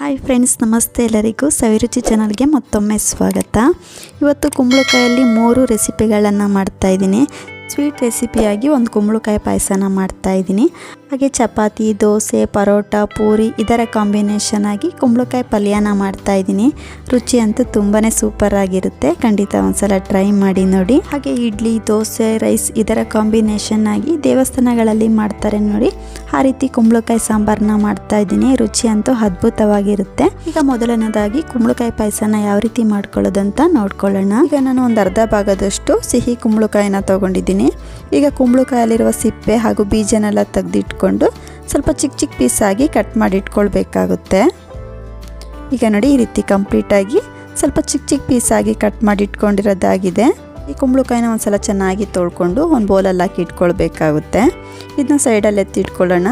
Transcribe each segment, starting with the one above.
Hi friends ನಮಸ್ತೆ ಎಲ್ಲರಿಗೂ ಸವಿರುಚಿ ಚಾನಲ್ಗೆ ಮತ್ತೊಮ್ಮೆ ಸ್ವಾಗತ. ಇವತ್ತು ಕುಂಬಳಕಾಯಲ್ಲಿ ಮೂರು ರೆಸಿಪಿಗಳನ್ನು ಮಾಡ್ತಾ ಇದ್ದೀನಿ. ಸ್ವೀಟ್ ರೆಸಿಪಿಯಾಗಿ ಒಂದು ಕುಂಬಳಕಾಯಿ ಪಾಯಸನ ಮಾಡ್ತಾ ಇದ್ದೀನಿ. ಹಾಗೆ ಚಪಾತಿ, ದೋಸೆ, ಪರೋಟ, ಪೂರಿ ಇದರ ಕಾಂಬಿನೇಷನ್ ಆಗಿ ಕುಂಬಳಕಾಯಿ ಪಲ್ಯನ ಮಾಡ್ತಾ ಇದ್ದೀನಿ. ರುಚಿ ಅಂತೂ ತುಂಬಾ ಸೂಪರ್ ಆಗಿರುತ್ತೆ. ಖಂಡಿತ ಒಂದ್ಸಲ ಟ್ರೈ ಮಾಡಿ ನೋಡಿ. ಹಾಗೆ ಇಡ್ಲಿ, ದೋಸೆ ರೈಸ್ ಇದರ ಕಾಂಬಿನೇಷನ್ ಆಗಿ ದೇವಸ್ಥಾನಗಳಲ್ಲಿ ಮಾಡ್ತಾರೆ ನೋಡಿ. ಆ ರೀತಿ ಕುಂಬಳಕಾಯಿ ಸಾಂಬಾರನ್ನ ಮಾಡ್ತಾ ಇದ್ದೀನಿ. ರುಚಿ ಅಂತೂ ಅದ್ಭುತವಾಗಿರುತ್ತೆ. ಈಗ ಮೊದಲನೇದಾಗಿ ಕುಂಬಳಕಾಯಿ ಪಾಯಸನ ಯಾವ ರೀತಿ ಮಾಡ್ಕೊಳ್ಳೋದಂತ ನೋಡ್ಕೊಳ್ಳೋಣ. ಈಗ ನಾನು ಒಂದು ಅರ್ಧ ಭಾಗದಷ್ಟು ಸಿಹಿ ಕುಂಬಳಕಾಯಿನ ತಗೊಂಡಿದ್ದೀನಿ. ಈಗ ಕುಂಬಳಕಾಯಲ್ಲಿರುವ ಸಿಪ್ಪೆ ಹಾಗೂ ಬೀಜನೆಲ್ಲ ತೆಗೆದಿಟ್ಕೊಂಡು ಸ್ವಲ್ಪ ಚಿಕ್ಕ ಚಿಕ್ಕ ಪೀಸಾಗಿ ಕಟ್ ಮಾಡಿ ಇಟ್ಕೊಳ್ಬೇಕಾಗುತ್ತೆ. ಈಗ ನೋಡಿ ಈ ರೀತಿ ಕಂಪ್ಲೀಟಾಗಿ ಸ್ವಲ್ಪ ಚಿಕ್ಕ ಚಿಕ್ಕ ಪೀಸಾಗಿ ಕಟ್ ಮಾಡಿ ಇಟ್ಕೊಂಡಿರೋದಾಗಿದೆ. ಈ ಕುಂಬಳಕಾಯಿನ ಒಂದ್ಸಲ ಚೆನ್ನಾಗಿ ತೊಳ್ಕೊಂಡು ಒಂದು ಬೌಲಲ್ಲಿ ಹಾಕಿ ಇಟ್ಕೊಳ್ಬೇಕಾಗುತ್ತೆ. ಇದನ್ನ ಸೈಡಲ್ಲಿ ಎತ್ತಿ ಇಟ್ಕೊಳ್ಳೋಣ.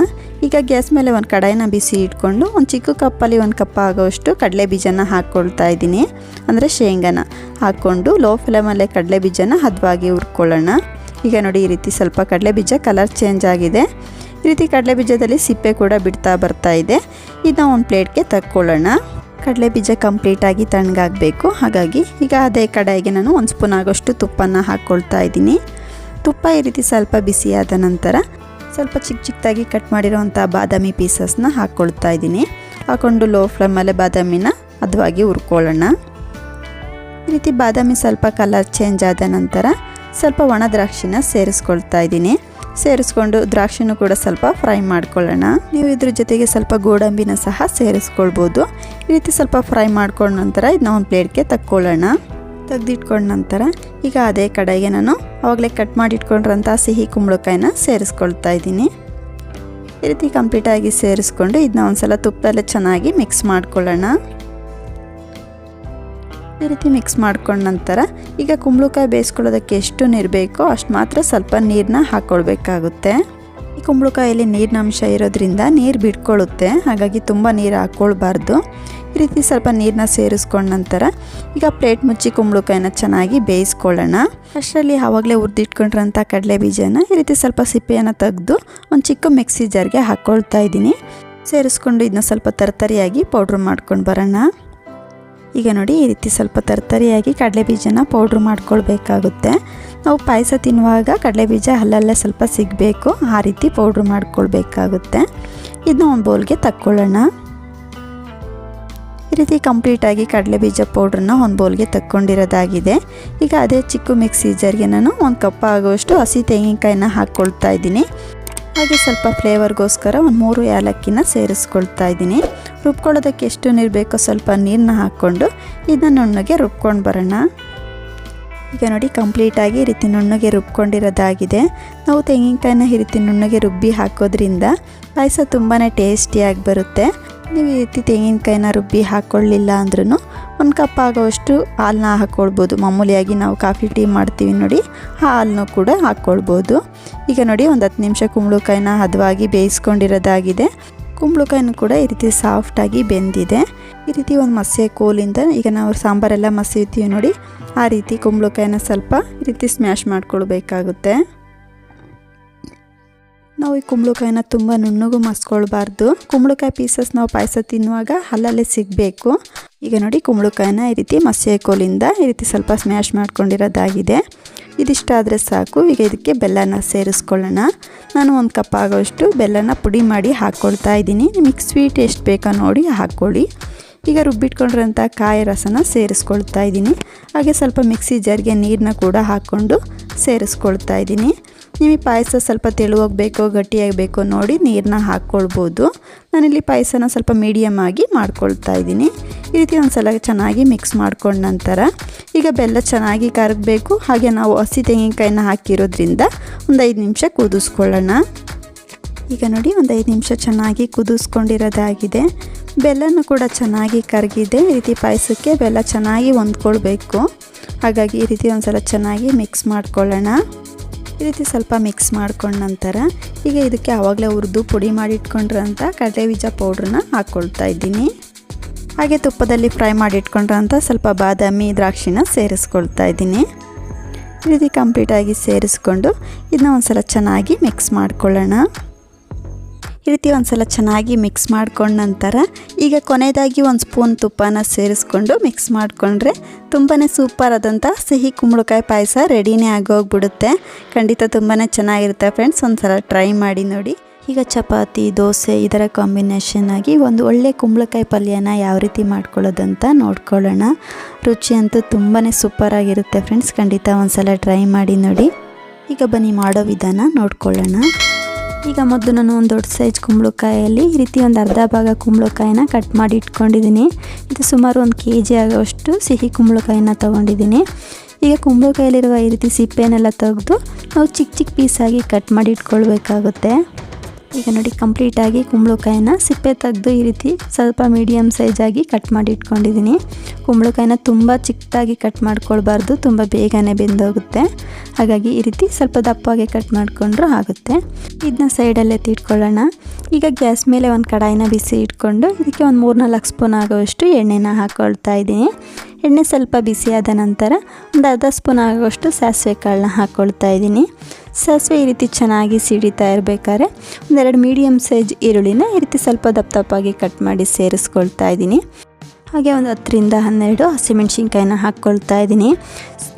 ಈಗ ಗ್ಯಾಸ್ ಮೇಲೆ ಒಂದು ಕಡಾಯಿನ ಬಿಸಿ ಇಟ್ಕೊಂಡು ಒಂದು ಚಿಕ್ಕ ಕಪ್ಪಲ್ಲಿ ಒಂದು ಕಪ್ ಆಗೋಷ್ಟು ಕಡಲೆ ಬೀಜನ ಹಾಕ್ಕೊಳ್ತಾ ಇದ್ದೀನಿ. ಅಂದರೆ ಶೇಂಗಾನ ಹಾಕ್ಕೊಂಡು ಲೋ ಫ್ಲೇಮಲ್ಲೇ ಕಡಲೆ ಬೀಜನ ಹದವಾಗಿ ಹುರ್ಕೊಳ್ಳೋಣ. ಈಗ ನೋಡಿ ಈ ರೀತಿ ಸ್ವಲ್ಪ ಕಡಲೆ ಬೀಜ ಕಲರ್ ಚೇಂಜ್ ಆಗಿದೆ. ಈ ರೀತಿ ಕಡಲೆ ಬೀಜದಲ್ಲಿ ಸಿಪ್ಪೆ ಕೂಡ ಬಿಡ್ತಾ ಬರ್ತಾ ಇದೆ. ಇದನ್ನ ಒಂದು ಪ್ಲೇಟ್ಗೆ ತಕ್ಕೊಳ್ಳೋಣ. ಕಡಲೆ ಬೀಜ ಕಂಪ್ಲೀಟಾಗಿ ತಣ್ಣಗಾಗಬೇಕು. ಹಾಗಾಗಿ ಈಗ ಅದೇ ಕಡಾಯಿಗೆ ನಾನು ಒಂದು ಸ್ಪೂನ್ ಆಗೋಷ್ಟು ತುಪ್ಪನ ಹಾಕ್ಕೊಳ್ತಾ ಇದ್ದೀನಿ. ತುಪ್ಪ ಈ ರೀತಿ ಸ್ವಲ್ಪ ಬಿಸಿಯಾದ ನಂತರ ಸ್ವಲ್ಪ ಚಿಕ್ಕ ಚಿಕ್ಕದಾಗಿ ಕಟ್ ಮಾಡಿರೋವಂಥ ಬಾದಾಮಿ ಪೀಸಸ್ನ ಹಾಕ್ಕೊಳ್ತಾ ಇದ್ದೀನಿ. ಹಾಕ್ಕೊಂಡು ಲೋ ಫ್ಲೇಮಲ್ಲೇ ಬಾದಾಮಿನ ಹದವಾಗಿ ಹುರ್ಕೊಳ್ಳೋಣ. ಈ ರೀತಿ ಬಾದಾಮಿ ಸ್ವಲ್ಪ ಕಲರ್ ಚೇಂಜ್ ಆದ ನಂತರ ಸ್ವಲ್ಪ ಒಣ ದ್ರಾಕ್ಷಿನ ಸೇರಿಸ್ಕೊಳ್ತಾ ಇದ್ದೀನಿ. ಸೇರಿಸ್ಕೊಂಡು ದ್ರಾಕ್ಷಿನೂ ಕೂಡ ಸ್ವಲ್ಪ ಫ್ರೈ ಮಾಡ್ಕೊಳ್ಳೋಣ. ನೀವು ಇದ್ರ ಜೊತೆಗೆ ಸ್ವಲ್ಪ ಗೋಡಂಬಿನ ಸಹ ಸೇರಿಸ್ಕೊಳ್ಬೋದು. ಈ ರೀತಿ ಸ್ವಲ್ಪ ಫ್ರೈ ಮಾಡ್ಕೊಂಡ ನಂತರ ಇದನ್ನ ಒಂದು ಪ್ಲೇಟ್ಗೆ ತಕ್ಕೊಳ್ಳೋಣ. ತೆಗ್ದಿಟ್ಕೊಂಡ ನಂತರ ಈಗ ಅದೇ ಕಡೆಗೆ ನಾನು ಅವಾಗಲೇ ಕಟ್ ಮಾಡಿಟ್ಕೊಂಡಿರೋಂಥ ಸಿಹಿ ಕುಂಬಳಕಾಯಿನ ಸೇರಿಸ್ಕೊಳ್ತಾ ಇದ್ದೀನಿ. ಈ ರೀತಿ ಕಂಪ್ಲೀಟಾಗಿ ಸೇರಿಸ್ಕೊಂಡು ಇದನ್ನ ಒಂದು ಸಲ ತುಪ್ಪದಲ್ಲೇ ಚೆನ್ನಾಗಿ ಮಿಕ್ಸ್ ಮಾಡ್ಕೊಳ್ಳೋಣ. ಈ ರೀತಿ ಮಿಕ್ಸ್ ಮಾಡ್ಕೊಂಡ ನಂತರ ಈಗ ಕುಂಬಳಕಾಯಿ ಬೇಯಿಸ್ಕೊಳ್ಳೋದಕ್ಕೆ ಎಷ್ಟು ನೀರು ಬೇಕೋ ಅಷ್ಟು ಮಾತ್ರ ಸ್ವಲ್ಪ ನೀರನ್ನ ಹಾಕ್ಕೊಳ್ಬೇಕಾಗುತ್ತೆ ಈ ಕುಂಬಳಕಾಯಲ್ಲಿ ನೀರಿನ ಅಂಶ ಇರೋದ್ರಿಂದ ನೀರು ಬಿಟ್ಕೊಳ್ಳುತ್ತೆ, ಹಾಗಾಗಿ ತುಂಬ ನೀರು ಹಾಕ್ಕೊಳ್ಬಾರ್ದು ಈ ರೀತಿ ಸ್ವಲ್ಪ ನೀರನ್ನ ಸೇರಿಸ್ಕೊಂಡ ನಂತರ ಈಗ ಪ್ಲೇಟ್ ಮುಚ್ಚಿ ಕುಂಬಳಕಾಯಿನ ಚೆನ್ನಾಗಿ ಬೇಯಿಸ್ಕೊಳ್ಳೋಣ. ಅಷ್ಟರಲ್ಲಿ ಆವಾಗಲೇ ಹುರಿದಿಟ್ಕೊಂಡಿರೋಂಥ ಕಡಲೆ ಬೀಜನ ಈ ರೀತಿ ಸ್ವಲ್ಪ ಸಿಪ್ಪೆಯನ್ನು ತೆಗೆದು ಒಂದು ಚಿಕ್ಕ ಮಿಕ್ಸಿ ಜಾರ್ಗೆ ಹಾಕ್ಕೊಳ್ತಾ ಇದ್ದೀನಿ. ಸೇರಿಸ್ಕೊಂಡು ಇದನ್ನ ಸ್ವಲ್ಪ ತರತರಿಯಾಗಿ ಪೌಡ್ರ್ ಮಾಡ್ಕೊಂಡು ಬರೋಣ. ಈಗ ನೋಡಿ ಈ ರೀತಿ ಸ್ವಲ್ಪ ತರ್ತರಿಯಾಗಿ ಕಡಲೆ ಬೀಜನ ಪೌಡ್ರ್ ಮಾಡ್ಕೊಳ್ಬೇಕಾಗುತ್ತೆ. ನಾವು ಪಾಯಸ ತಿನ್ನುವಾಗ ಕಡಲೆ ಬೀಜ ಅಲ್ಲಲ್ಲೇ ಸ್ವಲ್ಪ ಸಿಗಬೇಕು, ಆ ರೀತಿ ಪೌಡ್ರ್ ಮಾಡ್ಕೊಳ್ಬೇಕಾಗುತ್ತೆ. ಇದನ್ನ ಒಂದು ಬೌಲ್ಗೆ ತಕ್ಕೊಳ್ಳೋಣ. ಈ ರೀತಿ ಕಂಪ್ಲೀಟಾಗಿ ಕಡಲೆ ಬೀಜ ಪೌಡ್ರನ್ನ ಒಂದು ಬೌಲ್ಗೆ ತಕ್ಕೊಂಡಿರೋದಾಗಿದೆ. ಈಗ ಅದೇ ಚಿಕ್ಕ ಮಿಕ್ಸಿ ಜಾರ್ಗೆ ನಾನು ಒಂದು ಕಪ್ ಆಗುವಷ್ಟು ಹಸಿ ತೆಂಗಿನಕಾಯಿನ ಹಾಕ್ಕೊಳ್ತಾ ಇದ್ದೀನಿ. ಹಾಗೆ ಸ್ವಲ್ಪ ಫ್ಲೇವರ್ಗೋಸ್ಕರ ಒಂದು ಮೂರು ಏಲಕ್ಕಿನ ಸೇರಿಸ್ಕೊಳ್ತಾ ಇದ್ದೀನಿ. ರುಬ್ಕೊಳ್ಳೋದಕ್ಕೆ ಎಷ್ಟು ನೀರು ಬೇಕೋ ಸ್ವಲ್ಪ ನೀರನ್ನ ಹಾಕ್ಕೊಂಡು ಇದನ್ನ ನುಣ್ಣಗೆ ರುಬ್ಕೊಂಡು ಬರೋಣ. ಈಗ ನೋಡಿ ಕಂಪ್ಲೀಟಾಗಿ ಈ ರೀತಿ ನುಣ್ಣಗೆ ರುಬ್ಕೊಂಡಿರೋದಾಗಿದೆ. ನಾವು ತೆಂಗಿನಕಾಯಿನ ಈ ರೀತಿ ನುಣ್ಣಗೆ ರುಬ್ಬಿ ಹಾಕೋದ್ರಿಂದ ಪಾಯಸ ತುಂಬಾ ಟೇಸ್ಟಿಯಾಗಿ ಬರುತ್ತೆ. ನೀವು ಈ ರೀತಿ ತೆಂಗಿನಕಾಯಿನ ರುಬ್ಬಿ ಹಾಕ್ಕೊಳ್ಳಿಲ್ಲ ಅಂದ್ರೂ ಒಂದು ಕಪ್ ಆಗೋವಷ್ಟು ಹಾಲನ್ನ ಹಾಕ್ಕೊಳ್ಬೋದು ಮಾಮೂಲಿಯಾಗಿ ನಾವು ಕಾಫಿ, ಟೀ ಮಾಡ್ತೀವಿ ನೋಡಿ ಆ ಹಾಲನ್ನು ಕೂಡ ಹಾಕ್ಕೊಳ್ಬೋದು ಈಗ ನೋಡಿ ಒಂದು ಹತ್ತು ನಿಮಿಷ ಕುಂಬಳಕಾಯಿನ ಹದವಾಗಿ ಬೇಯಿಸ್ಕೊಂಡಿರೋದಾಗಿದೆ. ಕುಂಬಳಕಾಯಿನೂ ಕೂಡ ಈ ರೀತಿ ಸಾಫ್ಟಾಗಿ ಬೆಂದಿದೆ. ಈ ರೀತಿ ಒಂದು ಮಸೆ ಕೋಲಿಂದ ಈಗ ನಾವು ಸಾಂಬಾರೆಲ್ಲ ಮಸೆಯುತ್ತೀವಿ ನೋಡಿ, ಆ ರೀತಿ ಕುಂಬಳಕಾಯಿನ ಸ್ವಲ್ಪ ಈ ರೀತಿ ಸ್ಮ್ಯಾಶ್ ಮಾಡ್ಕೊಳ್ಬೇಕಾಗುತ್ತೆ. ನಾವು ಈ ಕುಂಬಳಕಾಯಿನ ತುಂಬ ನುಣ್ಣಗೂ ಮಸ್ಕೊಳ್ಬಾರ್ದು. ಕುಂಬಳಕಾಯಿ ಪೀಸಸ್ ನಾವು ಪಾಯಸ ತಿನ್ನುವಾಗ ಅಲ್ಲಲ್ಲೇ ಸಿಗಬೇಕು. ಈಗ ನೋಡಿ ಕುಂಬಳಕಾಯಿನ ಈ ರೀತಿ ಮಸೆ ಕೋಲಿಂದ ಈ ರೀತಿ ಸ್ವಲ್ಪ ಸ್ಮ್ಯಾಶ್ ಮಾಡ್ಕೊಂಡಿರೋದಾಗಿದೆ. ಇದಿಷ್ಟಾದರೆ ಸಾಕು. ಈಗ ಇದಕ್ಕೆ ಬೆಲ್ಲನ ಸೇರಿಸ್ಕೊಳ್ಳೋಣ. ನಾನು ಒಂದು ಕಪ್ ಆಗೋಷ್ಟು ಬೆಲ್ಲನ ಪುಡಿ ಮಾಡಿ ಹಾಕ್ಕೊಳ್ತಾ ಇದ್ದೀನಿ. ನಿಮಗೆ ಸ್ವೀಟ್ ಎಷ್ಟು ಬೇಕೋ ನೋಡಿ ಹಾಕ್ಕೊಳ್ಳಿ ಈಗ ರುಬ್ಬಿಟ್ಕೊಂಡಿರೋಂಥ ಕಾಯಿ ರಸನ ಸೇರಿಸ್ಕೊಳ್ತಾ ಇದ್ದೀನಿ. ಹಾಗೆ ಸ್ವಲ್ಪ ಮಿಕ್ಸಿ ಜಾರ್ಗೆ ನೀರನ್ನ ಕೂಡ ಹಾಕ್ಕೊಂಡು ಸೇರಿಸ್ಕೊಳ್ತಾ ಇದ್ದೀನಿ. ನಿಮಗೆ ಪಾಯಸ ಸ್ವಲ್ಪ ತೆಳುವಾಗಬೇಕು ಗಟ್ಟಿಯಾಗಬೇಕೋ ನೋಡಿ ನೀರನ್ನ ಹಾಕ್ಕೊಳ್ಬೋದು. ನಾನಿಲ್ಲಿ ಪಾಯಸನ ಸ್ವಲ್ಪ ಮೀಡಿಯಮ್ ಆಗಿ ಮಾಡ್ಕೊಳ್ತಾ ಇದ್ದೀನಿ. ಈ ರೀತಿ ಒಂದು ಸಲ ಚೆನ್ನಾಗಿ ಮಿಕ್ಸ್ ಮಾಡ್ಕೊಂಡ ನಂತರ ಈಗ ಬೆಲ್ಲ ಚೆನ್ನಾಗಿ ಕರಗಬೇಕು. ಹಾಗೆ ನಾವು ಹಸಿ ತೆಂಗಿನಕಾಯಿನ ಹಾಕಿರೋದ್ರಿಂದ ಒಂದು ಐದು ನಿಮಿಷ ಕುದಿಸ್ಕೊಳ್ಳೋಣ. ಈಗ ನೋಡಿ ಒಂದು ಐದು ನಿಮಿಷ ಚೆನ್ನಾಗಿ ಕುದಿಸ್ಕೊಂಡಿರೋದಾಗಿದೆ. ಬೆಲ್ಲನೂ ಕೂಡ ಚೆನ್ನಾಗಿ ಕರಗಿದೆ. ಈ ರೀತಿ ಪಾಯಸಕ್ಕೆ ಬೆಲ್ಲ ಚೆನ್ನಾಗಿ ಹೊಂದ್ಕೊಳ್ಬೇಕು. ಹಾಗಾಗಿ ಈ ರೀತಿ ಒಂದು ಸಲ ಚೆನ್ನಾಗಿ ಮಿಕ್ಸ್ ಮಾಡ್ಕೊಳ್ಳೋಣ. ಈ ರೀತಿ ಸ್ವಲ್ಪ ಮಿಕ್ಸ್ ಮಾಡ್ಕೊಂಡ ನಂತರ ಈಗ ಇದಕ್ಕೆ ಆವಾಗಲೇ ಹುರಿದು ಪುಡಿ ಮಾಡಿಟ್ಕೊಂಡಿರೋಂಥ ಕಡಲೆ ಬೀಜ ಪೌಡ್ರನ್ನ ಹಾಕ್ಕೊಳ್ತಾ ಇದ್ದೀನಿ. ಹಾಗೆ ತುಪ್ಪದಲ್ಲಿ ಫ್ರೈ ಮಾಡಿಟ್ಕೊಂಡಿರೋಂಥ ಸ್ವಲ್ಪ ಬಾದಾಮಿ ದ್ರಾಕ್ಷಿನ ಸೇರಿಸ್ಕೊಳ್ತಾ ಇದ್ದೀನಿ. ಈ ರೀತಿ ಕಂಪ್ಲೀಟಾಗಿ ಸೇರಿಸ್ಕೊಂಡು ಇದನ್ನ ಒಂದು ಸಲ ಚೆನ್ನಾಗಿ ಮಿಕ್ಸ್ ಮಾಡ್ಕೊಳ್ಳೋಣ. ಈ ರೀತಿ ಒಂದು ಸಲ ಚೆನ್ನಾಗಿ ಮಿಕ್ಸ್ ಮಾಡ್ಕೊಂಡ ನಂತರ ಈಗ ಕೊನೆಯದಾಗಿ ಒಂದು ಸ್ಪೂನ್ ತುಪ್ಪನ ಸೇರಿಸ್ಕೊಂಡು ಮಿಕ್ಸ್ ಮಾಡಿಕೊಂಡ್ರೆ ತುಂಬಾ ಸೂಪರ್ ಆದಂಥ ಸಿಹಿ ಕುಂಬಳಕಾಯಿ ಪಾಯಸ ರೆಡಿನೇ ಆಗೋಗ್ಬಿಡುತ್ತೆ. ಖಂಡಿತ ತುಂಬಾ ಚೆನ್ನಾಗಿರುತ್ತೆ ಫ್ರೆಂಡ್ಸ್ ಒಂದು ಸಲ ಟ್ರೈ ಮಾಡಿ ನೋಡಿ. ಈಗ ಚಪಾತಿ, ದೋಸೆ ಇದರ ಕಾಂಬಿನೇಷನ್ ಆಗಿ ಒಂದು ಒಳ್ಳೆ ಕುಂಬಳಕಾಯಿ ಪಲ್ಯನ ಯಾವ ರೀತಿ ಮಾಡ್ಕೊಳ್ಳೋದಂತ ನೋಡ್ಕೊಳ್ಳೋಣ. ರುಚಿ ಅಂತೂ ತುಂಬಾ ಸೂಪರಾಗಿರುತ್ತೆ ಫ್ರೆಂಡ್ಸ್ ಖಂಡಿತ ಒಂದು ಸಲ ಟ್ರೈ ಮಾಡಿ ನೋಡಿ. ಈಗ ಬನ್ನಿ ಮಾಡೋ ವಿಧಾನ ನೋಡ್ಕೊಳ್ಳೋಣ. ಈಗ ಮೊದಲು ನಾನು ಒಂದು ದೊಡ್ಡ ಸೈಜ್ ಕುಂಬಳಕಾಯಲ್ಲಿ ಈ ರೀತಿ ಒಂದು ಅರ್ಧ ಭಾಗ ಕುಂಬಳಕಾಯಿನ ಕಟ್ ಮಾಡಿ ಇಟ್ಕೊಂಡಿದ್ದೀನಿ. ಇದು ಸುಮಾರು ಒಂದು ಕೆ ಜಿ ಆಗೋಷ್ಟು ಸಿಹಿ ಕುಂಬಳಕಾಯಿನ ತೊಗೊಂಡಿದ್ದೀನಿ. ಈಗ ಕುಂಬಳಕಾಯಲ್ಲಿರುವ ಈ ರೀತಿ ಸಿಪ್ಪೆನೆಲ್ಲ ತೆಗೆದು ನಾವು ಚಿಕ್ಕ ಚಿಕ್ಕ ಪೀಸಾಗಿ ಕಟ್ ಮಾಡಿ ಇಟ್ಕೊಳ್ಬೇಕಾಗುತ್ತೆ. ಈಗ ನೋಡಿ ಕಂಪ್ಲೀಟಾಗಿ ಕುಂಬಳಕಾಯಿನ ಸಿಪ್ಪೆ ತೆಗೆದು ಈ ರೀತಿ ಸ್ವಲ್ಪ ಮೀಡಿಯಮ್ ಸೈಜಾಗಿ ಕಟ್ ಮಾಡಿ ಇಟ್ಕೊಂಡಿದ್ದೀನಿ. ಕುಂಬಳಕಾಯಿನ ತುಂಬ ಚಿಕ್ಕದಾಗಿ ಕಟ್ ಮಾಡ್ಕೊಳ್ಬಾರ್ದು, ತುಂಬ ಬೇಗನೆ ಬೆಂದೋಗುತ್ತೆ. ಹಾಗಾಗಿ ಈ ರೀತಿ ಸ್ವಲ್ಪ ದಪ್ಪವಾಗಿ ಕಟ್ ಮಾಡಿಕೊಂಡ್ರೂ ಆಗುತ್ತೆ. ಇದನ್ನ ಸೈಡಲ್ಲೇ ತಿಟ್ಕೊಳ್ಳೋಣ. ಈಗ ಗ್ಯಾಸ್ ಮೇಲೆ ಒಂದು ಕಡಾಯಿನ ಬಿಸಿ ಇಟ್ಕೊಂಡು ಇದಕ್ಕೆ ಒಂದು ಮೂರು ನಾಲ್ಕು ಸ್ಪೂನ್ ಆಗೋವಷ್ಟು ಎಣ್ಣೆನ ಹಾಕ್ಕೊಳ್ತಾ ಇದ್ದೀನಿ. ಎಣ್ಣೆ ಸ್ವಲ್ಪ ಬಿಸಿಯಾದ ನಂತರ ಒಂದು ಅರ್ಧ ಸ್ಪೂನ್ ಆಗೋಷ್ಟು ಸಾಸಿವೆ ಕಾಳನ್ನ ಹಾಕ್ಕೊಳ್ತಾ ಇದ್ದೀನಿ. ಸಾಸಿವೆ ಈ ರೀತಿ ಚೆನ್ನಾಗಿ ಸಿಡಿತಾ ಇರಬೇಕಾದ್ರೆ ಒಂದೆರಡು ಮೀಡಿಯಮ್ ಸೈಜ್ ಈರುಳ್ಳಿನ ಈ ರೀತಿ ಸ್ವಲ್ಪ ದಪ್ಪ ದಪ್ಪಾಗಿ ಕಟ್ ಮಾಡಿ ಸೇರಿಸ್ಕೊಳ್ತಾ ಇದ್ದೀನಿ. ಹಾಗೆ ಒಂದು ಹತ್ತರಿಂದ ಹನ್ನೆರಡು ಹಸಿಮೆಣ್ಸಿನ್ಕಾಯಿನ ಹಾಕ್ಕೊಳ್ತಾ ಇದ್ದೀನಿ.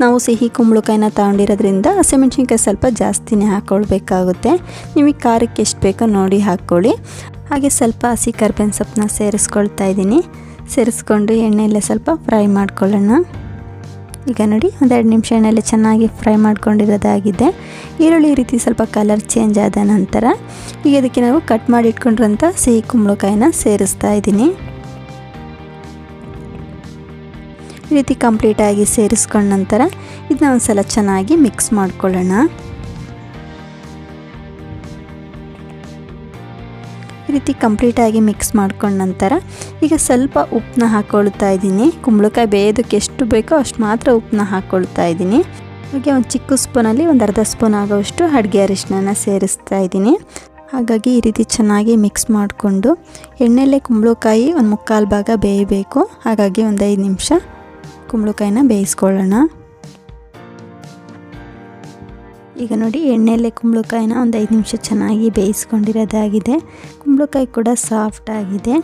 ನಾವು ಸಿಹಿ ಕುಂಬಳಕಾಯಿನ ತಗೊಂಡಿರೋದ್ರಿಂದ ಹಸಿಮೆಣ್ಸಿನ್ಕಾಯಿ ಸ್ವಲ್ಪ ಜಾಸ್ತಿನೇ ಹಾಕ್ಕೊಳ್ಬೇಕಾಗುತ್ತೆ. ನಿಮಗೆ ಖಾರಕ್ಕೆ ಎಷ್ಟು ಬೇಕೋ ನೋಡಿ ಹಾಕ್ಕೊಳ್ಳಿ. ಹಾಗೆ ಸ್ವಲ್ಪ ಹಸಿ ಕರ್ಬೇವಿನ ಸೊಪ್ಪನ್ನ ಸೇರಿಸ್ಕೊಳ್ತಾ ಇದ್ದೀನಿ. ಸೇರಿಸ್ಕೊಂಡು ಎಣ್ಣೆಯಲ್ಲೇ ಸ್ವಲ್ಪ ಫ್ರೈ ಮಾಡ್ಕೊಳ್ಳೋಣ. ಈಗ ನೋಡಿ, ಒಂದೆರಡು ನಿಮಿಷ ಎಣ್ಣೆಲ್ಲ ಚೆನ್ನಾಗಿ ಫ್ರೈ ಮಾಡ್ಕೊಂಡಿರೋದಾಗಿದೆ. ಈರುಳ್ಳಿ ರೀತಿ ಸ್ವಲ್ಪ ಕಲರ್ ಚೇಂಜ್ ಆದ ನಂತರ ಈಗ ಇದಕ್ಕೆ ನಾವು ಕಟ್ ಮಾಡಿ ಇಟ್ಕೊಂಡಿರೋಂಥ ಸಿಹಿ ಕುಂಬಳಕಾಯಿನ ಸೇರಿಸ್ತಾ ಇದ್ದೀನಿ. ಈ ರೀತಿ ಕಂಪ್ಲೀಟಾಗಿ ಸೇರಿಸ್ಕೊಂಡ ನಂತರ ಇದನ್ನ ಒಂದು ಸಲ ಚೆನ್ನಾಗಿ ಮಿಕ್ಸ್ ಮಾಡ್ಕೊಳ್ಳೋಣ. ರೀತಿ ಕಂಪ್ಲೀಟಾಗಿ ಮಿಕ್ಸ್ ಮಾಡ್ಕೊಂಡ ನಂತರ ಈಗ ಸ್ವಲ್ಪ ಉಪ್ಪನ್ನ ಹಾಕ್ಕೊಳ್ತಾ ಇದ್ದೀನಿ. ಕುಂಬಳಕಾಯಿ ಬೇಯೋದಕ್ಕೆ ಎಷ್ಟು ಬೇಕೋ ಅಷ್ಟು ಮಾತ್ರ ಉಪ್ಪನ್ನ ಹಾಕ್ಕೊಳ್ತಾ ಇದ್ದೀನಿ. ಹಾಗೆ ಒಂದು ಚಿಕ್ಕ ಸ್ಪೂನಲ್ಲಿ ಒಂದು ಅರ್ಧ ಸ್ಪೂನ್ ಆಗೋಷ್ಟು ಅಡುಗೆ ಅರಿಶಿನ ಸೇರಿಸ್ತಾ ಇದ್ದೀನಿ. ಹಾಗಾಗಿ ಈ ರೀತಿ ಚೆನ್ನಾಗಿ ಮಿಕ್ಸ್ ಮಾಡಿಕೊಂಡು ಎಣ್ಣೆಯಲ್ಲೇ ಕುಂಬಳಕಾಯಿ ಒಂದು ಮುಕ್ಕಾಲು ಭಾಗ ಬೇಯಬೇಕು. ಹಾಗಾಗಿ ಒಂದು ಐದು ನಿಮಿಷ ಕುಂಬಳಕಾಯಿನ ಬೇಯಿಸ್ಕೊಳ್ಳೋಣ. ಈಗ ನೋಡಿ ಎಣ್ಣೆಯಲ್ಲೇ ಕುಂಬಳಕಾಯಿನ ಒಂದು ಐದು ನಿಮಿಷ ಚೆನ್ನಾಗಿ ಬೇಯಿಸ್ಕೊಂಡಿರೋದಾಗಿದೆ. ಕುಂಬಳಕಾಯಿ ಕೂಡ ಸಾಫ್ಟ್ ಆಗಿದೆ.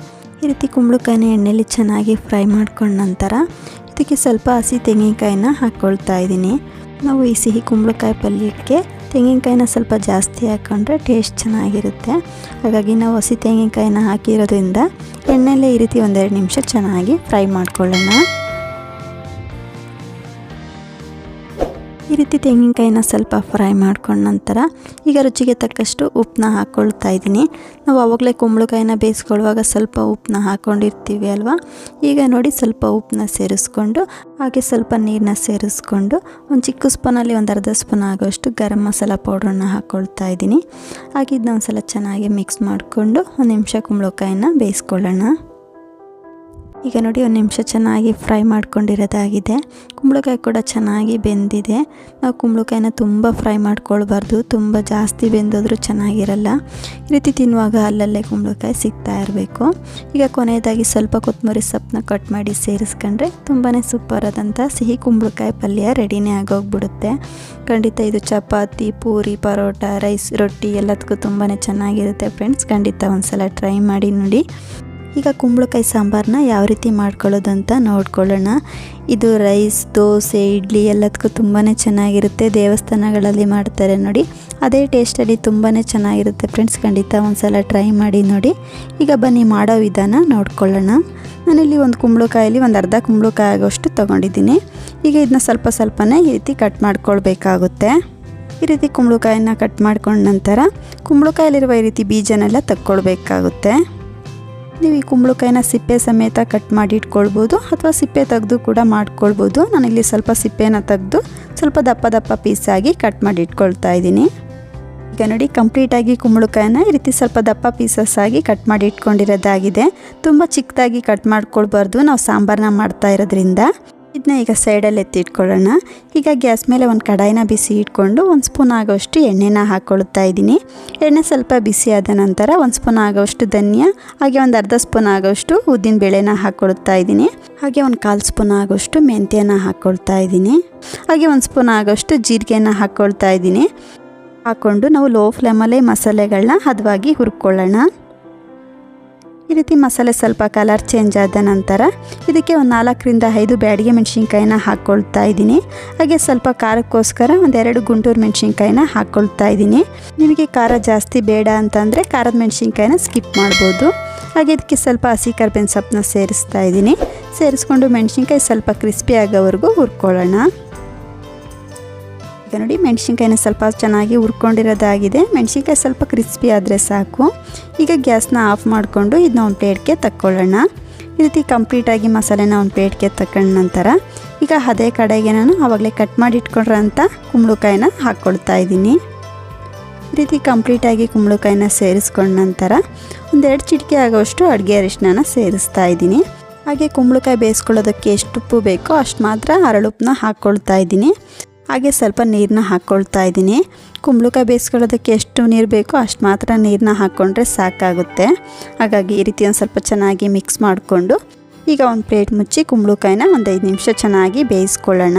ಈ ರೀತಿ ಕುಂಬಳಕಾಯಿನ ಎಣ್ಣೆಯಲ್ಲಿ ಚೆನ್ನಾಗಿ ಫ್ರೈ ಮಾಡ್ಕೊಂಡ ನಂತರ ಇದಕ್ಕೆ ಸ್ವಲ್ಪ ಹಸಿ ತೆಂಗಿನಕಾಯಿನ ಹಾಕ್ಕೊಳ್ತಾ ಇದ್ದೀನಿ. ನಾವು ಈ ಸಿಹಿ ಕುಂಬಳಕಾಯಿ ಪಲ್ಯಕ್ಕೆ ತೆಂಗಿನಕಾಯಿನ ಸ್ವಲ್ಪ ಜಾಸ್ತಿ ಹಾಕ್ಕೊಂಡ್ರೆ ಟೇಸ್ಟ್ ಚೆನ್ನಾಗಿರುತ್ತೆ. ಹಾಗಾಗಿ ನಾವು ಹಸಿ ತೆಂಗಿನಕಾಯಿನ ಹಾಕಿರೋದ್ರಿಂದ ಎಣ್ಣೆಯಲ್ಲೇ ಈ ರೀತಿ ಒಂದೆರಡು ನಿಮಿಷ ಚೆನ್ನಾಗಿ ಫ್ರೈ ಮಾಡ್ಕೊಳ್ಳೋಣ. ಈ ರೀತಿ ತೆಂಗಿನಕಾಯಿನ ಸ್ವಲ್ಪ ಫ್ರೈ ಮಾಡ್ಕೊಂಡ ನಂತರ ಈಗ ರುಚಿಗೆ ತಕ್ಕಷ್ಟು ಉಪ್ಪನ್ನ ಹಾಕ್ಕೊಳ್ತಾ ಇದ್ದೀನಿ. ನಾವು ಆವಾಗಲೇ ಕುಂಬಳಕಾಯಿನ ಬೇಯಿಸ್ಕೊಳ್ಳುವಾಗ ಸ್ವಲ್ಪ ಉಪ್ಪನ್ನ ಹಾಕ್ಕೊಂಡಿರ್ತೀವಿ ಅಲ್ವಾ? ಈಗ ನೋಡಿ ಸ್ವಲ್ಪ ಉಪ್ಪನ್ನ ಸೇರಿಸ್ಕೊಂಡು, ಹಾಗೆ ಸ್ವಲ್ಪ ನೀರನ್ನ ಸೇರಿಸ್ಕೊಂಡು ಒಂದು ಚಿಕ್ಕ ಸ್ಪೂನಲ್ಲಿ ಒಂದು ಅರ್ಧ ಸ್ಪೂನ್ ಆಗೋಷ್ಟು ಗರಂ ಮಸಾಲ ಪೌಡ್ರನ್ನ ಹಾಕ್ಕೊಳ್ತಾ ಇದ್ದೀನಿ. ಹಾಗೆ ಇದನ್ನ ಒಂದು ಸಲ ಚೆನ್ನಾಗಿ ಮಿಕ್ಸ್ ಮಾಡಿಕೊಂಡು ಒಂದು ನಿಮಿಷ ಕುಂಬಳಕಾಯಿನ ಬೇಯಿಸ್ಕೊಳ್ಳೋಣ. ಈಗ ನೋಡಿ ಒಂದು ನಿಮಿಷ ಚೆನ್ನಾಗಿ ಫ್ರೈ ಮಾಡ್ಕೊಂಡಿರೋದಾಗಿದೆ. ಕುಂಬಳಕಾಯಿ ಕೂಡ ಚೆನ್ನಾಗಿ ಬೆಂದಿದೆ. ನಾವು ಕುಂಬಳಕಾಯಿನ ತುಂಬ ಫ್ರೈ ಮಾಡ್ಕೊಳ್ಬಾರ್ದು. ತುಂಬ ಜಾಸ್ತಿ ಬೆಂದೋದ್ರೂ ಚೆನ್ನಾಗಿರಲ್ಲ. ಈ ರೀತಿ ತಿನ್ನುವಾಗ ಅಲ್ಲಲ್ಲೇ ಕುಂಬಳಕಾಯಿ ಸಿಗ್ತಾ ಇರಬೇಕು. ಈಗ ಕೊನೆಯದಾಗಿ ಸ್ವಲ್ಪ ಕೊತ್ತಂಬರಿ ಸೊಪ್ಪನ್ನ ಕಟ್ ಮಾಡಿ ಸೇರಿಸ್ಕೊಂಡ್ರೆ ತುಂಬಾ ಸೂಪರ್ ಆದಂಥ ಸಿಹಿ ಕುಂಬಳಕಾಯಿ ಪಲ್ಯ ರೆಡಿನೇ ಆಗೋಗ್ಬಿಡುತ್ತೆ. ಖಂಡಿತ ಇದು ಚಪಾತಿ, ಪೂರಿ, ಪರೋಟ, ರೈಸ್, ರೊಟ್ಟಿ ಎಲ್ಲದಕ್ಕೂ ತುಂಬಾ ಚೆನ್ನಾಗಿರುತ್ತೆ ಫ್ರೆಂಡ್ಸ್. ಖಂಡಿತ ಒಂದ್ಸಲ ಟ್ರೈ ಮಾಡಿ ನೋಡಿ. ಈಗ ಕುಂಬಳಕಾಯಿ ಸಾಂಬಾರನ್ನ ಯಾವ ರೀತಿ ಮಾಡ್ಕೊಳ್ಳೋದು ಅಂತ ನೋಡ್ಕೊಳ್ಳೋಣ. ಇದು ರೈಸ್, ದೋಸೆ, ಇಡ್ಲಿ ಎಲ್ಲದಕ್ಕೂ ತುಂಬಾ ಚೆನ್ನಾಗಿರುತ್ತೆ. ದೇವಸ್ಥಾನಗಳಲ್ಲಿ ಮಾಡ್ತಾರೆ ನೋಡಿ. ಅದೇ ಟೇಸ್ಟಲ್ಲಿ ತುಂಬಾ ಚೆನ್ನಾಗಿರುತ್ತೆ ಫ್ರೆಂಡ್ಸ್. ಖಂಡಿತ ಒಂದ್ಸಲ ಟ್ರೈ ಮಾಡಿ ನೋಡಿ. ಈಗ ಬನ್ನಿ ಮಾಡೋ ವಿಧಾನ ನೋಡ್ಕೊಳ್ಳೋಣ. ನಾನಿಲ್ಲಿ ಒಂದು ಕುಂಬಳಕಾಯಲ್ಲಿ ಒಂದು ಅರ್ಧ ಕುಂಬಳಕಾಯಿ ಆಗೋಷ್ಟು ತೊಗೊಂಡಿದ್ದೀನಿ. ಈಗ ಇದನ್ನ ಸ್ವಲ್ಪ ಸ್ವಲ್ಪನೇ ಈ ರೀತಿ ಕಟ್ ಮಾಡ್ಕೊಳ್ಬೇಕಾಗುತ್ತೆ. ಈ ರೀತಿ ಕುಂಬಳಕಾಯನ್ನ ಕಟ್ ಮಾಡ್ಕೊಂಡ ನಂತರ ಕುಂಬಳಕಾಯಲ್ಲಿರುವ ಈ ರೀತಿ ಬೀಜನೆಲ್ಲ ತಕ್ಕೊಳ್ಬೇಕಾಗುತ್ತೆ. ನೀವು ಈ ಕುಂಬಳಕಾಯಿನ ಸಿಪ್ಪೆ ಸಮೇತ ಕಟ್ ಮಾಡಿ ಇಟ್ಕೊಳ್ಬೋದು ಅಥವಾ ಸಿಪ್ಪೆ ತೆಗೆದು ಕೂಡ ಮಾಡ್ಕೊಳ್ಬೋದು. ನಾನಿಲ್ಲಿ ಸ್ವಲ್ಪ ಸಿಪ್ಪೆನ ತೆಗೆದು ಸ್ವಲ್ಪ ದಪ್ಪ ದಪ್ಪ ಪೀಸಾಗಿ ಕಟ್ ಮಾಡಿ ಇಟ್ಕೊಳ್ತಾ ಇದ್ದೀನಿ. ಈಗ ನೋಡಿ ಕಂಪ್ಲೀಟಾಗಿ ಕುಂಬಳಕಾಯನ್ನ ಈ ರೀತಿ ಸ್ವಲ್ಪ ದಪ್ಪ ಪೀಸಸ್ ಆಗಿ ಕಟ್ ಮಾಡಿ ಇಟ್ಕೊಂಡಿರೋದಾಗಿದೆ. ತುಂಬ ಚಿಕ್ಕದಾಗಿ ಕಟ್ ಮಾಡ್ಕೊಳ್ಬಾರ್ದು. ನಾವು ಸಾಂಬಾರನ್ನ ಮಾಡ್ತಾ ಇರೋದ್ರಿಂದ. ಇದನ್ನ ಈಗ ಸೈಡಲ್ಲಿ ಎತ್ತಿಟ್ಕೊಳ್ಳೋಣ. ಈಗ ಗ್ಯಾಸ್ ಮೇಲೆ ಒಂದು ಕಡಾಯಿನ ಬಿಸಿ ಇಟ್ಕೊಂಡು ಒಂದು ಸ್ಪೂನ್ ಆಗೋಷ್ಟು ಎಣ್ಣೆನ ಹಾಕ್ಕೊಳ್ತಾ ಇದ್ದೀನಿ. ಎಣ್ಣೆ ಸ್ವಲ್ಪ ಬಿಸಿ ಆದ ನಂತರ ಒಂದು ಸ್ಪೂನ್ ಆಗೋಷ್ಟು ಧನಿಯಾ, ಹಾಗೆ ಒಂದು ಅರ್ಧ ಸ್ಪೂನ್ ಆಗೋಷ್ಟು ಉದ್ದಿನ ಬೇಳೆನ ಹಾಕ್ಕೊಳ್ತಾ ಇದ್ದೀನಿ. ಹಾಗೆ ಒಂದು ಕಾಲು ಸ್ಪೂನ್ ಆಗೋಷ್ಟು ಮೆಂತ್ಯನ ಹಾಕ್ಕೊಳ್ತಾ ಇದ್ದೀನಿ. ಹಾಗೆ ಒಂದು ಸ್ಪೂನ್ ಆಗೋಷ್ಟು ಜೀರಿಗೆನ ಹಾಕ್ಕೊಳ್ತಾ ಇದ್ದೀನಿ. ಹಾಕ್ಕೊಂಡು ನಾವು ಲೋ ಫ್ಲೇಮಲ್ಲೇ ಮಸಾಲೆಗಳನ್ನ ಹದವಾಗಿ ಹುರ್ಕೊಳ್ಳೋಣ. ಈ ರೀತಿ ಮಸಾಲೆ ಸ್ವಲ್ಪ ಕಲರ್ ಚೇಂಜ್ ಆದ ನಂತರ ಇದಕ್ಕೆ ಒಂದು ನಾಲ್ಕರಿಂದ ಐದು ಬ್ಯಾಡಿಗೆ ಮೆಣಸಿನ್ಕಾಯಿನ ಹಾಕ್ಕೊಳ್ತಾ ಇದ್ದೀನಿ. ಹಾಗೆ ಸ್ವಲ್ಪ ಖಾರಕ್ಕೋಸ್ಕರ ಒಂದೆರಡು ಗುಂಟೂರು ಮೆಣಸಿನ್ಕಾಯಿನ ಹಾಕ್ಕೊಳ್ತಾ ಇದ್ದೀನಿ. ನಿಮಗೆ ಖಾರ ಜಾಸ್ತಿ ಬೇಡ ಅಂತಂದರೆ ಖಾರದ ಮೆಣಸಿನ್ಕಾಯಿನ ಸ್ಕಿಪ್ ಮಾಡ್ಬೋದು. ಹಾಗೆ ಇದಕ್ಕೆ ಸ್ವಲ್ಪ ಹಸಿ ಕರ್ಬೇವಿನ ಸೊಪ್ಪನ್ನ ಸೇರಿಸ್ತಾ ಇದ್ದೀನಿ. ಸೇರಿಸ್ಕೊಂಡು ಮೆಣಸಿನ್ಕಾಯಿ ಸ್ವಲ್ಪ ಕ್ರಿಸ್ಪಿ ಆಗೋವರೆಗೂ ಹುರ್ಕೊಳ್ಳೋಣ. ಈಗ ನೋಡಿ. ಮೆಣಸಿನ್ಕಾಯಿನ ಸ್ವಲ್ಪ ಚೆನ್ನಾಗಿ ಹುರ್ಕೊಂಡಿರೋದಾಗಿದೆ. ಮೆಣಸಿನ್ಕಾಯಿ ಸ್ವಲ್ಪ ಕ್ರಿಸ್ಪಿ ಆದರೆ ಸಾಕು. ಈಗ ಗ್ಯಾಸ್ನ ಆಫ್ ಮಾಡಿಕೊಂಡು ಇದನ್ನ ಒಂದು ಪ್ಲೇಟ್ಗೆ ತಕ್ಕೊಳ್ಳೋಣ. ಈ ರೀತಿ ಕಂಪ್ಲೀಟಾಗಿ ಮಸಾಲೆನ ಒಂದು ಪ್ಲೇಟ್ಗೆ ತಕೊಂಡ ನಂತರ ಈಗ ಅದೇ ಕಡೆಗೆ ನಾನು ಆವಾಗಲೇ ಕಟ್ ಮಾಡಿ ಇಟ್ಕೊಂಡಿರೋಂಥ ಕುಂಬಳಕಾಯಿನ ಹಾಕ್ಕೊಳ್ತಾ ಇದ್ದೀನಿ. ಈ ರೀತಿ ಕಂಪ್ಲೀಟಾಗಿ ಕುಂಬಳಕಾಯಿನ ಸೇರಿಸ್ಕೊಂಡ ನಂತರ ಒಂದೆರಡು ಚಿಟಿಕೆ ಆಗೋಷ್ಟು ಅಡುಗೆ ಅರಿಶಿನ ಸೇರಿಸ್ತಾ ಇದ್ದೀನಿ. ಹಾಗೆ ಕುಂಬಳಕಾಯಿ ಬೇಯಿಸ್ಕೊಳ್ಳೋದಕ್ಕೆ ಎಷ್ಟು ಉಪ್ಪು ಬೇಕೋ ಅಷ್ಟು ಮಾತ್ರ ಅರಳುಪ್ಪನ್ನ ಹಾಕ್ಕೊಳ್ತಾ ಇದ್ದೀನಿ. ಹಾಗೆ ಸ್ವಲ್ಪ ನೀರನ್ನ ಹಾಕ್ಕೊಳ್ತಾ ಇದ್ದೀನಿ. ಕುಂಬಳಕಾಯಿ ಬೇಯಿಸ್ಕೊಳ್ಳೋದಕ್ಕೆ ಎಷ್ಟು ನೀರು ಬೇಕೋ ಅಷ್ಟು ಮಾತ್ರ ನೀರನ್ನ ಹಾಕ್ಕೊಂಡ್ರೆ ಸಾಕಾಗುತ್ತೆ. ಹಾಗಾಗಿ ಈ ರೀತಿ ಒಂದು ಸ್ವಲ್ಪ ಚೆನ್ನಾಗಿ ಮಿಕ್ಸ್ ಮಾಡಿಕೊಂಡು ಈಗ ಒಂದು ಪ್ಲೇಟ್ ಮುಚ್ಚಿ ಕುಂಬಳಕಾಯಿನ ಒಂದು ಐದು ನಿಮಿಷ ಚೆನ್ನಾಗಿ ಬೇಯಿಸ್ಕೊಳ್ಳೋಣ.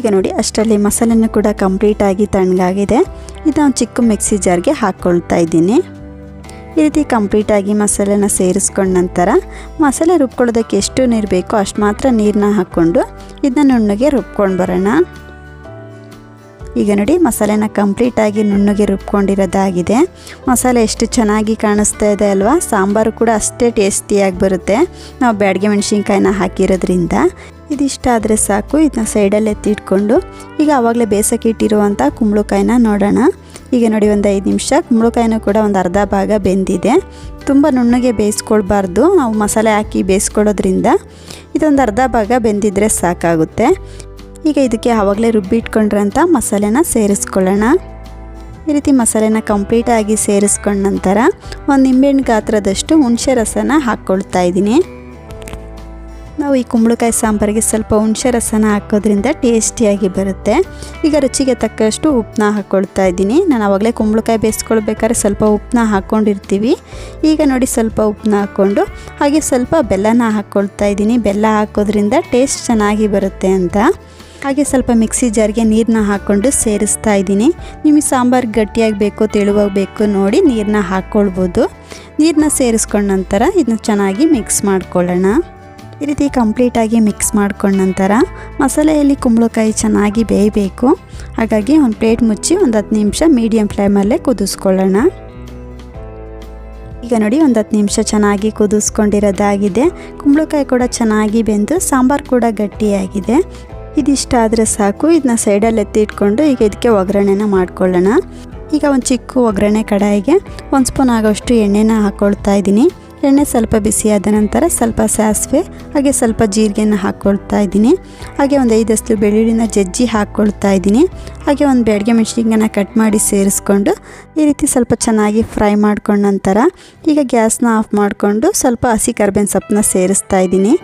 ಈಗ ನೋಡಿ ಅಷ್ಟರಲ್ಲಿ ಮಸಾಲೆನೂ ಕೂಡ ಕಂಪ್ಲೀಟಾಗಿ ತಣ್ಣಗಾಗಿದೆ. ಇದನ್ನು ಚಿಕ್ಕ ಮಿಕ್ಸಿ ಜಾರ್ಗೆ ಹಾಕ್ಕೊಳ್ತಾ ಇದ್ದೀನಿ. ಈ ರೀತಿ ಕಂಪ್ಲೀಟಾಗಿ ಮಸಾಲೆನ ಸೇರಿಸ್ಕೊಂಡ ನಂತರ ಮಸಾಲೆ ರುಬ್ಕೊಳ್ಳೋದಕ್ಕೆ ಎಷ್ಟು ನೀರು ಬೇಕೋ ಅಷ್ಟು ಮಾತ್ರ ನೀರನ್ನ ಹಾಕ್ಕೊಂಡು ಇದನ್ನ ನುಣ್ಣಗೆ ರುಬ್ಕೊಂಡು ಬರೋಣ. ಈಗ ನೋಡಿ ಮಸಾಲೆನ ಕಂಪ್ಲೀಟಾಗಿ ನುಣ್ಣಗೆ ರುಬ್ಕೊಂಡಿರೋದಾಗಿದೆ. ಮಸಾಲೆ ಎಷ್ಟು ಚೆನ್ನಾಗಿ ಕಾಣಿಸ್ತಾ ಇದೆ ಅಲ್ವಾ? ಸಾಂಬಾರು ಕೂಡ ಅಷ್ಟೇ ಟೇಸ್ಟಿಯಾಗಿ ಬರುತ್ತೆ. ನಾವು ಬ್ಯಾಡಿಗೆ ಮೆಣಸಿನ್ಕಾಯಿನ ಹಾಕಿರೋದ್ರಿಂದ ಇದಿಷ್ಟ ಆದರೆ ಸಾಕು. ಇದನ್ನ ಸೈಡಲ್ಲಿ ಎತ್ತಿಟ್ಕೊಂಡು ಈಗ ಆವಾಗಲೇ ಬೇಸಕ್ಕೆ ಇಟ್ಟಿರುವಂಥ ಕುಂಬಳಕಾಯಿನ ನೋಡೋಣ. ಈಗ ನೋಡಿ ಒಂದು ಐದು ನಿಮಿಷ. ಕುಂಬಳಕಾಯಿನೂ ಕೂಡ ಒಂದು ಅರ್ಧ ಭಾಗ ಬೆಂದಿದೆ. ತುಂಬ ನುಣ್ಣಗೆ ಬೇಯಿಸ್ಕೊಳ್ಬಾರ್ದು. ನಾವು ಮಸಾಲೆ ಹಾಕಿ ಬೇಯಿಸ್ಕೊಳ್ಳೋದ್ರಿಂದ ಇದೊಂದು ಅರ್ಧ ಭಾಗ ಬೆಂದಿದ್ರೆ ಸಾಕಾಗುತ್ತೆ. ಈಗ ಇದಕ್ಕೆ ಆವಾಗಲೇ ರುಬ್ಬಿಟ್ಕೊಂಡ್ರಂಥ ಮಸಾಲೆನ ಸೇರಿಸ್ಕೊಳ್ಳೋಣ. ಈ ರೀತಿ ಮಸಾಲೆನ ಕಂಪ್ಲೀಟಾಗಿ ಸೇರಿಸ್ಕೊಂಡ ನಂತರ ಒಂದು ನಿಂಬೆಹಣ್ಣು ಗಾತ್ರದಷ್ಟು ಹುಣಸೆ ರಸನ ಹಾಕ್ಕೊಳ್ತಾ ಇದ್ದೀನಿ. ನಾವು ಈ ಕುಂಬಳಕಾಯಿ ಸಾಂಬಾರಿಗೆ ಸ್ವಲ್ಪ ಹುಣಸೆ ರಸನ ಹಾಕೋದ್ರಿಂದ ಟೇಸ್ಟಿಯಾಗಿ ಬರುತ್ತೆ. ಈಗ ರುಚಿಗೆ ತಕ್ಕಷ್ಟು ಉಪ್ಪನ್ನ ಹಾಕ್ಕೊಳ್ತಾ ಇದ್ದೀನಿ. ನಾನು ಆವಾಗಲೇ ಕುಂಬಳಕಾಯಿ ಬೇಯಿಸ್ಕೊಳ್ಬೇಕಾದ್ರೆ ಸ್ವಲ್ಪ ಉಪ್ಪನ್ನ ಹಾಕ್ಕೊಂಡಿರ್ತೀವಿ ಈಗ ನೋಡಿ ಸ್ವಲ್ಪ ಉಪ್ಪನ್ನ ಹಾಕ್ಕೊಂಡು, ಹಾಗೆ ಸ್ವಲ್ಪ ಬೆಲ್ಲನ ಹಾಕ್ಕೊಳ್ತಾ ಇದ್ದೀನಿ. ಬೆಲ್ಲ ಹಾಕೋದ್ರಿಂದ ಟೇಸ್ಟ್ ಚೆನ್ನಾಗಿ ಬರುತ್ತೆ ಅಂತ. ಹಾಗೆ ಸ್ವಲ್ಪ ಮಿಕ್ಸಿ ಜಾರ್ಗೆ ನೀರನ್ನ ಹಾಕ್ಕೊಂಡು ಸೇರಿಸ್ತಾ ಇದ್ದೀನಿ. ನಿಮಗೆ ಸಾಂಬಾರು ಗಟ್ಟಿಯಾಗಿ ಬೇಕು ತೆಳುವಾಗಿ ಬೇಕೋ ನೋಡಿ ನೀರನ್ನ ಹಾಕ್ಕೊಳ್ಬೋದು ನೀರನ್ನ ಸೇರಿಸ್ಕೊಂಡ ನಂತರ ಇದನ್ನ ಚೆನ್ನಾಗಿ ಮಿಕ್ಸ್ ಮಾಡ್ಕೊಳ್ಳೋಣ. ಈ ರೀತಿ ಕಂಪ್ಲೀಟಾಗಿ ಮಿಕ್ಸ್ ಮಾಡ್ಕೊಂಡ ನಂತರ ಮಸಾಲೆಯಲ್ಲಿ ಕುಂಬಳಕಾಯಿ ಚೆನ್ನಾಗಿ ಬೇಯಬೇಕು. ಹಾಗಾಗಿ ಒಂದು ಪ್ಲೇಟ್ ಮುಚ್ಚಿ ಒಂದು ಹತ್ತು ನಿಮಿಷ ಮೀಡಿಯಮ್ ಫ್ಲೇಮಲ್ಲೇ ಕುದಿಸ್ಕೊಳ್ಳೋಣ. ಈಗ ನೋಡಿ ಒಂದು ಹತ್ತು ನಿಮಿಷ ಚೆನ್ನಾಗಿ ಕುದಿಸ್ಕೊಂಡಿರೋದಾಗಿದೆ. ಕುಂಬಳಕಾಯಿ ಕೂಡ ಚೆನ್ನಾಗಿ ಬೆಂದು ಸಾಂಬಾರು ಕೂಡ ಗಟ್ಟಿಯಾಗಿದೆ. ಇದಿಷ್ಟ ಆದರೆ ಸಾಕು ಇದನ್ನ ಸೈಡಲ್ಲಿ ಎತ್ತಿ ಇಟ್ಕೊಂಡು ಈಗ ಇದಕ್ಕೆ ಒಗ್ಗರಣೆನ ಮಾಡ್ಕೊಳ್ಳೋಣ. ಈಗ ಒಂದು ಚಿಕ್ಕ ಒಗ್ಗರಣೆ ಕಡಾಯಿಗೆ ಒಂದು ಸ್ಪೂನ್ ಆಗೋಷ್ಟು ಎಣ್ಣೆನ ಹಾಕ್ಕೊಳ್ತಾ ಇದ್ದೀನಿ. ಎಣ್ಣೆ ಸ್ವಲ್ಪ ಬಿಸಿಯಾದ ನಂತರ ಸ್ವಲ್ಪ ಸಾಸಿವೆ, ಹಾಗೆ ಸ್ವಲ್ಪ ಜೀರಿಗೆನ ಹಾಕ್ಕೊಳ್ತಾ ಇದ್ದೀನಿ. ಹಾಗೆ ಒಂದು ಐದಷ್ಟು ಬೆಳ್ಳುಳ್ಳಿನ ಜಜ್ಜಿ ಹಾಕ್ಕೊಳ್ತಾ ಇದ್ದೀನಿ. ಹಾಗೆ ಒಂದು ಬೆಳಗ್ಗೆ ಮೆಣಸಿನ್ಕಾಯನ್ನ ಕಟ್ ಮಾಡಿ ಸೇರಿಸ್ಕೊಂಡು ಈ ರೀತಿ ಸ್ವಲ್ಪ ಚೆನ್ನಾಗಿ ಫ್ರೈ ಮಾಡ್ಕೊಂಡ ನಂತರ ಈಗ ಗ್ಯಾಸ್ನ ಆಫ್ ಮಾಡಿಕೊಂಡು ಸ್ವಲ್ಪ ಹಸಿ ಕರ್ಬೇವಿನ ಸೊಪ್ಪನ್ನ ಸೇರಿಸ್ತಾ ಇದ್ದೀನಿ.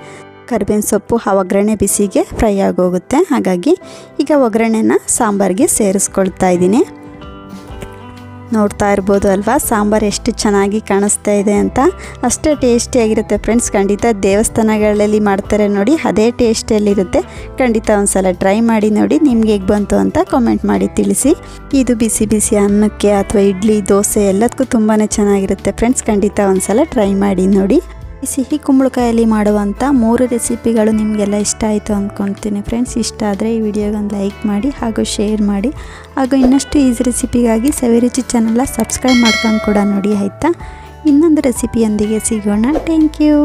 ಕರ್ಬೇವಿನ ಸೊಪ್ಪು ಆ ಒಗ್ಗರಣೆ ಬಿಸಿಗೆ ಫ್ರೈ ಆಗೋಗುತ್ತೆ. ಹಾಗಾಗಿ ಈಗ ಒಗ್ಗರಣೆನ ಸಾಂಬಾರಿಗೆ ಸೇರಿಸ್ಕೊಳ್ತಾ ಇದ್ದೀನಿ. ನೋಡ್ತಾ ಇರ್ಬೋದು ಅಲ್ವಾ? ಸಾಂಬಾರು ಎಷ್ಟು ಚೆನ್ನಾಗಿ ಕಾಣಿಸ್ತಾ ಇದೆ ಅಂತ. ಅಷ್ಟೇ ಟೇಸ್ಟಿಯಾಗಿರುತ್ತೆ ಫ್ರೆಂಡ್ಸ್ ಖಂಡಿತ ದೇವಸ್ಥಾನಗಳಲ್ಲಿ ಮಾಡ್ತಾರೆ ನೋಡಿ, ಅದೇ ಟೇಸ್ಟಿಯಲ್ಲಿರುತ್ತೆ ಖಂಡಿತ ಒಂದ್ಸಲ ಟ್ರೈ ಮಾಡಿ ನೋಡಿ, ನಿಮ್ಗೆ ಹೇಗೆ ಬಂತು ಅಂತ ಕಾಮೆಂಟ್ ಮಾಡಿ ತಿಳಿಸಿ. ಇದು ಬಿಸಿ ಬಿಸಿ ಅನ್ನಕ್ಕೆ ಅಥವಾ ಇಡ್ಲಿ, ದೋಸೆ ಎಲ್ಲದಕ್ಕೂ ತುಂಬಾ ಚೆನ್ನಾಗಿರುತ್ತೆ ಫ್ರೆಂಡ್ಸ್ ಖಂಡಿತ ಒಂದ್ಸಲ ಟ್ರೈ ಮಾಡಿ ನೋಡಿ. ಸಿಹಿ ಕುಂಬಳಕಾಯಲ್ಲಿ ಮಾಡುವಂಥ ಮೂರು ರೆಸಿಪಿಗಳು ನಿಮಗೆಲ್ಲ ಇಷ್ಟ ಆಯಿತು ಅಂದ್ಕೊಳ್ತೀನಿ ಫ್ರೆಂಡ್ಸ್. ಇಷ್ಟ ಆದರೆ ಈ ವಿಡಿಯೋಗೊಂದು ಲೈಕ್ ಮಾಡಿ ಹಾಗೂ ಶೇರ್ ಮಾಡಿ. ಹಾಗೂ ಇನ್ನಷ್ಟು ಈಸಿ ರೆಸಿಪಿಗಾಗಿ ಸವಿರುಚಿ ಚಾನಲ್ನ ಸಬ್ಸ್ಕ್ರೈಬ್ ಮಾಡ್ಕೊಂಡು ಕೂಡ ನೋಡಿ, ಆಯಿತಾ? ಇನ್ನೊಂದು ರೆಸಿಪಿಯೊಂದಿಗೆ ಸಿಗೋಣ. Thank you